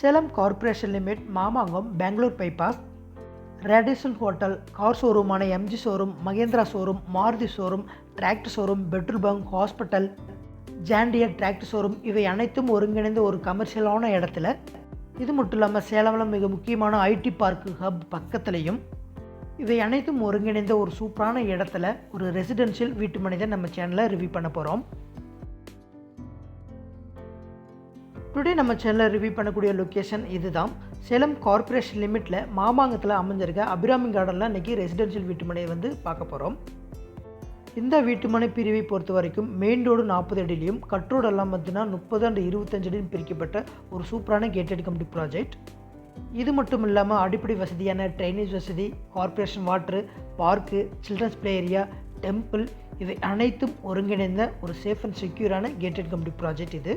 Salem corporation limit Mamangam Bangalore bypass Radisson hotel car ஷோரூமான MG showroom Mahindra showroom Maruti showroom tractor showroom petrol bunk hospital John Deere tractor showroom இவை அனைத்தும் ஒருங்கிணைந்த ஒரு கமர்ஷியலான இடத்துல. இது மட்டும் இல்லாமல் சேலமில் மிக முக்கியமான ஐடி பார்க்கு ஹப் பக்கத்துலேயும் இவை அனைத்தும் ஒருங்கிணைந்த ஒரு சூப்பரான இடத்துல ஒரு ரெசிடென்ஷியல் வீட்டு மனிதன் நம்ம சேனலில் ரிவ்யூ பண்ண போகிறோம் டுடே நம்ம சேனலில் ரிவ்யூ பண்ணக்கூடிய லொக்கேஷன் இதுதான். சேலம் கார்ப்பரேஷன் லிமிட்டில் மாமாங்கத்தில் அமைஞ்சிருக்க அபிராமி கார்டனில் இன்றைக்கி ரெசிடென்ஷியல் வீட்டுமனையை வந்து பார்க்க போகிறோம் இந்த வீட்டுமனை பிரிவை பொறுத்த வரைக்கும் மெயின் ரோடு நாற்பது அடியிலையும் கட் ரோடு எல்லாம் பார்த்தீங்கன்னா முப்பது அண்டு இருபத்தஞ்சு அடியும் பிரிக்கப்பட்ட ஒரு சூப்பரான கேட்டட் கம்பெனி ப்ராஜெக்ட் இது மட்டும் இல்லாமல் அடிப்படை வசதியான ட்ரைனேஜ் வசதி corporation water park children's play area temple இவை அனைத்தும் ஒருங்கிணைந்த ஒரு சேஃப் அண்ட் செக்யூரான கேட்டட் கம்பெனி ப்ராஜெக்ட் இது.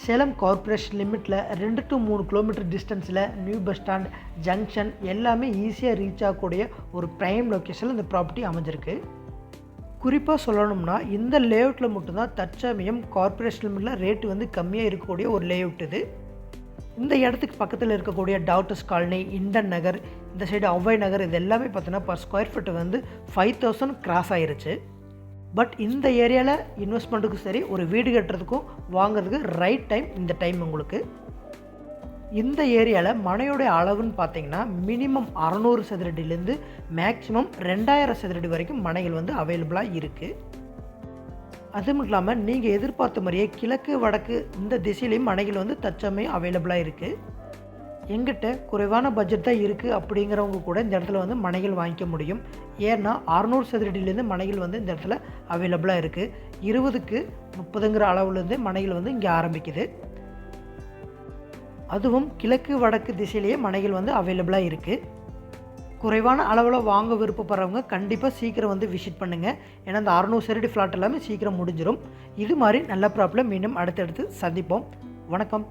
சேலம் கார்ப்பரேஷன் லிமிட்டில் ரெண்டு டு மூணு கிலோமீட்டர் டிஸ்டன்ஸில் நியூ பஸ் ஸ்டாண்ட் ஜங்ஷன் எல்லாமே ஈஸியாக ரீச் ஆகக்கூடிய ஒரு ப்ரைம் லொக்கேஷனில் இந்த ப்ராப்பர்ட்டி அமைஞ்சிருக்கு. குறிப்பாக சொல்லணும்னா இந்த லேஅவுட்டில் மட்டும்தான் தற்சமயம் கார்ப்பரேஷன் லிமிட்டில் ரேட்டு வந்து கம்மியாக இருக்கக்கூடிய ஒரு லேஅவுட் இது. இந்த இடத்துக்கு பக்கத்தில் இருக்கக்கூடிய டாக்டர்ஸ் காலனி இண்டன் நகர் இந்த சைடு ஒவ்வை நகர் இது எல்லாமே பார்த்தோன்னா பர் ஸ்கொயர் ஃபீட் வந்து ஃபைவ் தௌசண்ட் கிராஸ் ஆயிருச்சு. பட் இந்த ஏரியாவில் இன்வெஸ்ட்மெண்ட்டுக்கும் சரி ஒரு வீடு கட்டுறதுக்கும் வாங்குறதுக்கு ரைட் டைம் இந்த டைம் உங்களுக்கு. இந்த ஏரியாவில் மனையோடைய அளவுன்னு பார்த்தீங்கன்னா மினிமம் அறநூறு சதுரடியிலேருந்து மேக்ஸிமம் ரெண்டாயிரம் சதுரடி வரைக்கும் மனைகள் வந்து அவைலபிளாக இருக்குது அதுவும் இல்லாமல் நீங்கள் எதிர்பார்த்த மாதிரியே கிழக்கு வடக்கு இந்த திசையிலையும் மனைகள் வந்து தற்சமயம் அவைலபிளாக இருக்குது எங்கிட்ட குறைவான பட்ஜெட் தான் இருக்குது அப்படிங்கிறவங்க கூட இந்த இடத்துல வந்து மனைகள் வாங்கிக்க முடியும். ஏன்னா அறநூறு சதுரடியிலேருந்து மனைகள் வந்து இந்த இடத்துல அவைலபிளாக இருக்குது இருபதுக்கு முப்பதுங்கிற அளவுலேருந்து மனைகள் வந்து இங்கே ஆரம்பிக்குது. அதுவும் கிழக்கு வடக்கு திசையிலேயே மனைகள் வந்து அவைலபிளாக இருக்குது குறைவான அளவில் வாங்க விருப்பப்படுறவங்க கண்டிப்பாக சீக்கிரம் வந்து விசிட் பண்ணுங்கள் ஏன்னா இந்த அறநூறு சதுரடி ஃப்ளாட் எல்லாமே சீக்கிரம் முடிஞ்சிடும் இது மாதிரி நல்ல ப்ராப்ளம் மீண்டும் அடுத்தடுத்து சந்திப்போம். வணக்கம்.